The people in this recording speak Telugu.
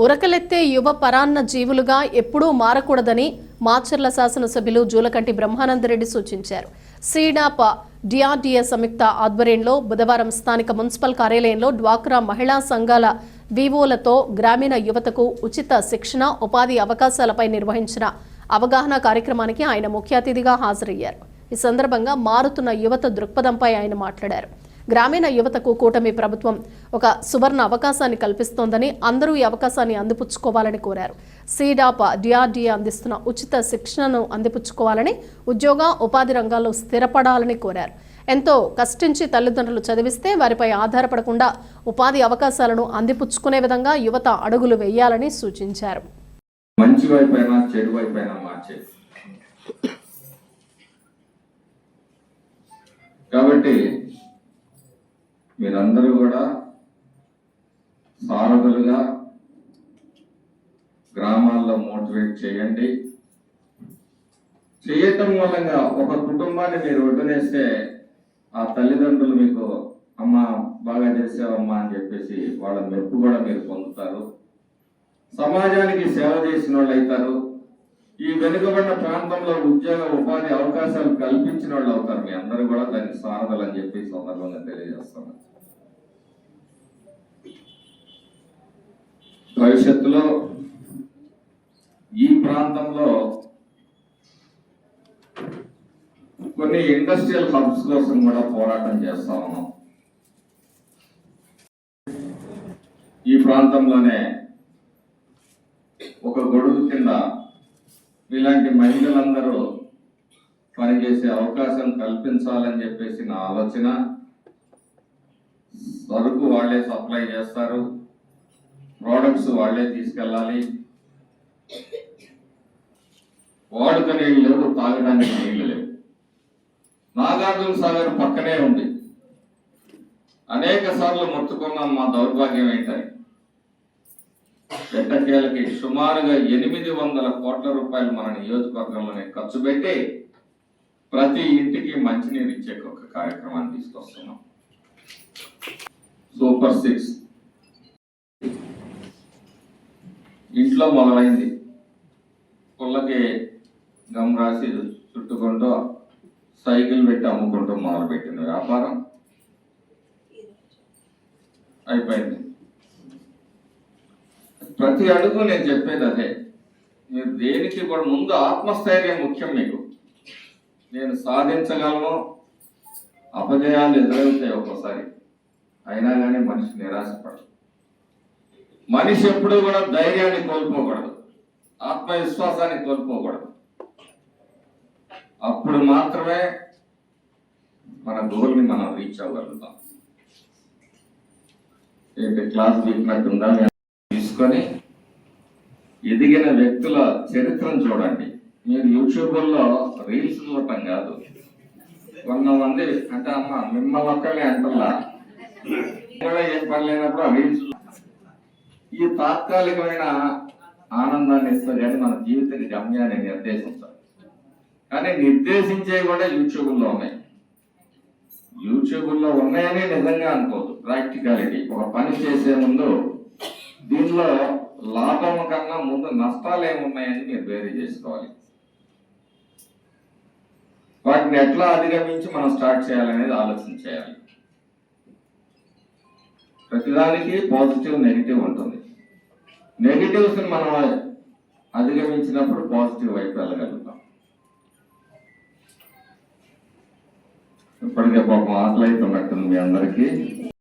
ఉరకలెత్తే యువ పరాన్న జీవులుగా ఎప్పుడూ మారకూడదని మాచర్ల శాసనసభ్యులు జూలకంటి బ్రహ్మానందరెడ్డి సూచించారు. సీడాప డిఆర్డీఏ సంయుక్త ఆధ్వర్యంలో బుధవారం స్థానిక మున్సిపల్ కార్యాలయంలో డ్వాక్రా మహిళా సంఘాల వివోలతో గ్రామీణ యువతకు ఉచిత శిక్షణ ఉపాధి అవకాశాలపై నిర్వహించిన అవగాహన కార్యక్రమానికి ఆయన ముఖ్య అతిథిగా హాజరయ్యారు. ఈ సందర్భంగా మారుతున్న యువత దృక్పథంపై ఆయన మాట్లాడారు. గ్రామీణ యువతకు కూటమి ప్రభుత్వం ఒక సువర్ణ అవకాశాన్ని కల్పిస్తోందని అందరూ ఈ అవకాశాన్ని అందిపుచ్చుకోవాలని కోరారు. సీడాప డిఆర్డీఏ అందిస్తున్న ఉచిత శిక్షణను అందిపుచ్చుకోవాలని ఉద్యోగ ఉపాధి రంగాల్లో స్థిరపడాలని కోరారు. ఎంతో కష్టించి తల్లిదండ్రులు చదివిస్తే వారిపై ఆధారపడకుండా ఉపాధి అవకాశాలను అందిపుచ్చుకునే విధంగా యువత అడుగులు వేయాలని సూచించారు. మంచి చెడు కాబట్టి మీరందరూ కూడా సారథులుగా గ్రామాల్లో మోటివేట్ చేయండి. చేయటం మూలంగా ఒక కుటుంబాన్ని మీరు ఒడ్డునేస్తే ఆ తల్లిదండ్రులు మీకు అమ్మ బాగా చేసావమ్మా అని చెప్పేసి వాళ్ళ మెప్పు కూడా మీరు పొందుతారు. సమాజానికి సేవ చేసిన వాళ్ళు అవుతారు. ఈ వెనుకబడిన ప్రాంతంలో ఉద్యోగ ఉపాధి అవకాశాలు కల్పించిన వాళ్ళు అవుతారు. మీ అందరూ కూడా దానికి సారథులు అని చెప్పి సందర్భంగా తెలియజేస్తాను భవిష్యత్తులో ఈ ప్రాంతంలో కొన్ని ఇండస్ట్రియల్ హబ్స్ కోసం కూడా పోరాటం చేస్తా ఉన్నాం. ఈ ప్రాంతంలోనే ఒక గొడుగు కింద ఇలాంటి మహిళలందరూ పనిచేసే అవకాశం కల్పించాలని చెప్పేసి నా ఆలోచన. సరుకు వాళ్ళే సప్లై చేస్తారు. ప్రోడక్ట్స్ వాళ్ళే తీసుకెళ్ళాలి. వాడుకనే లేవు తాగడానికి నీళ్ళు లేవు. నాగార్జున సాగర్ పక్కనే ఉంది. అనేక సార్లు మొత్తుకున్నాం మా దౌర్భాగ్యం ఏంటని. ఎట్టకేలకి సుమారుగా ఎనిమిది వందల కోట్ల రూపాయలు మన నియోజకవర్గంలోనే ఖర్చు పెట్టి ప్రతి ఇంటికి మంచినీరు ఇచ్చే ఒక కార్యక్రమాన్ని తీసుకొస్తున్నాం. Super six. ఇంట్లో మొదలైంది. పుల్లకి గమ్ రాసి చుట్టుకుంటూ సైకిల్ పెట్టి అమ్ముకుంటూ మొదలుపెట్టింది వ్యాపారం. అయిపోయింది. ప్రతి అడుగు నేను చెప్పేది అదే. మీరు దేనికి కూడా ముందు ఆత్మస్థైర్యం ముఖ్యం మీకు. నేను సాధించగలను. అపజయాలు ఎదురవుతాయి ఒక్కోసారి. అయినా కానీ మనిషి నిరాశపడదు మనిషి ఎప్పుడూ కూడా ధైర్యాన్ని కోల్పోకూడదు. ఆత్మవిశ్వాసాన్ని కోల్పోకూడదు. అప్పుడు మాత్రమే మన గోల్ని మనం రీచ్ అవ్వగలుగుతాం. ఏంటి క్లాస్ వీక్నట్టుందా మీ తీసుకొని ఎదిగిన వ్యక్తుల చరిత్రను చూడండి. మీరు యూట్యూబ్లో రీల్స్ చూడటం కాదు. కొంతమంది అంటే అమ్మ మిమ్మల్ని ఒక్కలే అంటల్లా కూడా ఏం పని లేనప్పుడు ఆ రీల్స్ ఈ తాత్కాలికమైన ఆనందాన్ని ఇస్తుంది కానీ మన జీవిత గమ్యాన్ని నిర్దేశించాలి కానీ నిర్దేశించేవి కూడా యూట్యూబ్లో ఉన్నాయి. యూట్యూబ్లో ఉన్నాయని నిజంగా అనుకోదు ప్రాక్టికాలిటీ. ఒక పని చేసే ముందు దీనిలో లాభం కన్నా ముందు నష్టాలు ఏమున్నాయని మీరు వేరే చేసుకోవాలి. వాటిని ఎట్లా అధిగమించి మనం స్టార్ట్ చేయాలనేది ఆలోచన చేయాలి. ప్రతిదానికి పాజిటివ్ నెగిటివ్ ఉంటుంది. నెగిటివ్స్ మనం అధిగమించినప్పుడు పాజిటివ్ వైపు వెళ్ళగలుగుతాం. ఇప్పటికే పాపం ఆకలి అవుతున్నట్టుంది మీ అందరికీ.